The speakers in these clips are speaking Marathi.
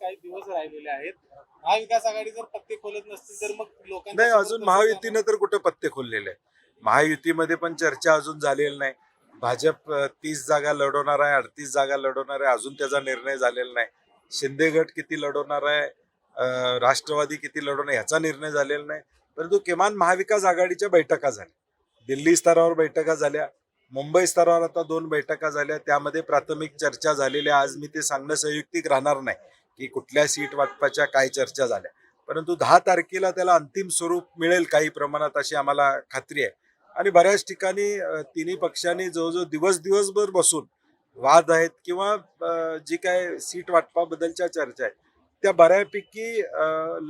काही दिवस राहिलेले आहेत. महाविकास आघाडी जर पत्ते खोलत नसतील तर मग लोकांच्या नाही अजून महायुतीनं तर कुठं पत्ते खोललेले महायुतीमध्ये पण चर्चा अजून झालेली नाही. भाजप तीस जागा लढवणार आहे अडतीस जागा लढवणार आहे अजून त्याचा निर्णय झालेला नाही. शिंदे गट किती लढवणार आहे राष्ट्रवादी किती लढवणार ह्याचा निर्णय झालेला नाही. परंतु किमान महाविकास आघाडीच्या बैठका झाल्या. दिल्ली स्तरावर बैठका झाल्या. मुंबई स्तरावर आता दोन बैठका झाल्या. त्यामध्ये प्राथमिक चर्चा झालेल्या आज मी ते सांगणं संयुक्तिक राहणार नाही. की कुठल्या सीट वाटपाच्या काय चर्चा झाल्या. परंतु दहा तारखेला त्याला अंतिम स्वरूप मिळेल काही प्रमाणात अशी आम्हाला खात्री आहे. आणि बऱ्याच ठिकाणी तिन्ही पक्षांनी जवळजवळ दिवस दिवसभर बसून वाद आहेत किंवा जी काय सीट वाटपाबद्दलच्या चर्चा आहेत त्या बऱ्यापैकी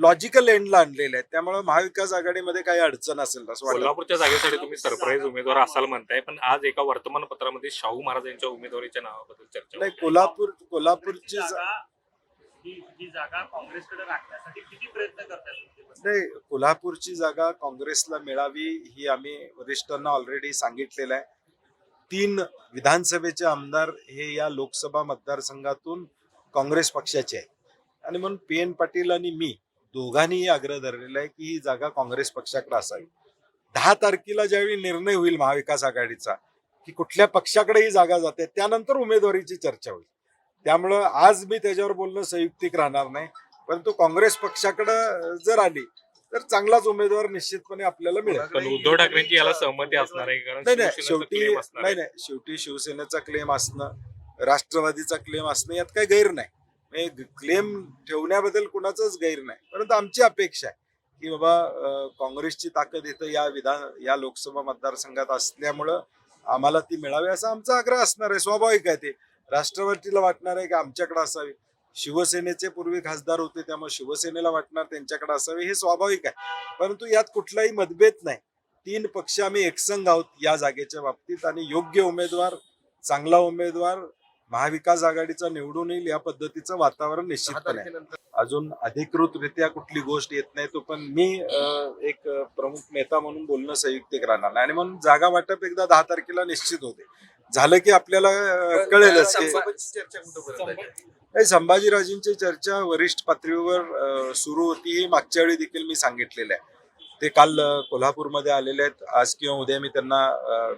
लॉजिकल एंडला आणलेल्या आहेत. त्यामुळे महाविकास आघाडीमध्ये काही अडचण असेल असं वाटतं. कोल्हापूरच्या जागेसाठी तुम्ही सरप्राईज उमेदवार असाल म्हणताय पण आज एका वर्तमानपत्रामध्ये शाहू महाराज यांच्या उमेदवारीच्या नावाबद्दल चर्चा नाही. कोल्हापूर कोल्हापूरची ही जागा काँग्रेसकडे राखण्यासाठी किती प्रयत्न करतात नाही कोल्हापूरची जागा काँग्रेसला मिळावी ही आम्ही वरिष्ठांना ऑलरेडी सांगितलेलं आहे. तीन विधानसभेचे आमदार हे या लोकसभा मतदारसंघातून काँग्रेस पक्षाचे आहे आणि म्हणून पी एन पाटील आणि मी दोघांनीही आग्रह धरलेला आहे की ही जागा काँग्रेस पक्षाकडे असावी. दहा तारखेला ज्यावेळी निर्णय होईल महाविकास आघाडीचा की कुठल्या पक्षाकडे ही जागा जाते त्यानंतर उमेदवारीची चर्चा होईल. त्यामुळं आज मी त्याच्यावर बोलणं संयुक्तिक राहणार नाही. परंतु काँग्रेस पक्षाकडे जर आली तर चांगलाच उमेदवार निश्चितपणे आपल्याला मिळेल. पण उद्धव ठाकरेंची याला सहमती असणार आहे कारण नाही नाही शिवसेनेचा शेवटी claim असणार नाही आहे. नाही शेवटी शिवसेनेचा क्लेम असणं राष्ट्रवादीचा क्लेम असणं यात काही गैर नाही. क्लेम ठेवण्याबद्दल कुणाचाच गैर नाही. परंतु आमची अपेक्षा आहे की बाबा अं, काँग्रेसची ताकद इथं या विधान या लोकसभा मतदारसंघात असल्यामुळं आम्हाला ती मिळावी असा आमचा आग्रह असणार आहे. स्वाभाविक आहे ते. राष्ट्रवादीला वाटणार आहे की आमच्याकडे असावी. शिवसेनेचे पूर्वी खासदार होते त्यामुळे शिवसेनेला वाटणार त्यांच्याकडे असावे हे स्वाभाविक आहे. परंतु यात कुठलाही मतभेद नाही. तीन पक्ष आम्ही एकसंघ आहोत या जागेच्या बाबतीत आणि योग्य उमेदवार चांगला उमेदवार महाविकास आघाडीचा निवडून येईल या पद्धतीचं वातावरण निश्चितपणे आहे. अजून अधिकृतरित्या कुठली गोष्ट येत नाही तो पण मी एक प्रमुख नेता म्हणून बोलणं संयुक्तिक राहणार नाही. आणि म्हणून जागा वाटप एकदा दहा तारखेला निश्चित होते झालं की आपल्याला कळेलच की नाही संभाजीराजेंची चर्चा वरिष्ठ पातळीवर सुरू होती ही मागच्या वेळी देखील मी सांगितलेलं आहे. ते काल कोल्हापूरमध्ये आलेले आहेत. आज किंवा उद्या मी त्यांना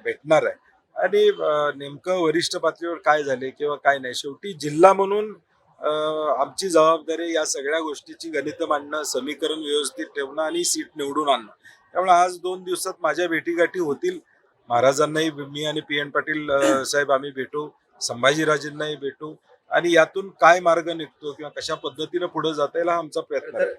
भेटणार आहे. आणि नेमकं वरिष्ठ पातळीवर काय झाले किंवा काय नाही शेवटी जिल्हा म्हणून आमची जबाबदारी या सगळ्या गोष्टीची गणित मांडणं समीकरण व्यवस्थित ठेवणं आणि सीट निवडून आणणं. त्यामुळे आज दोन दिवसात माझ्या भेटीगाठी होतील. महाराजांनाही मी आणि पी एन पाटील साहेब आम्ही भेटू संभाजीराजेंनाही भेटू. आणि यातून काय मार्ग निघतो किंवा कशा पद्धतीनं पुढे जाता येईल हा आमचा प्रयत्न आहे.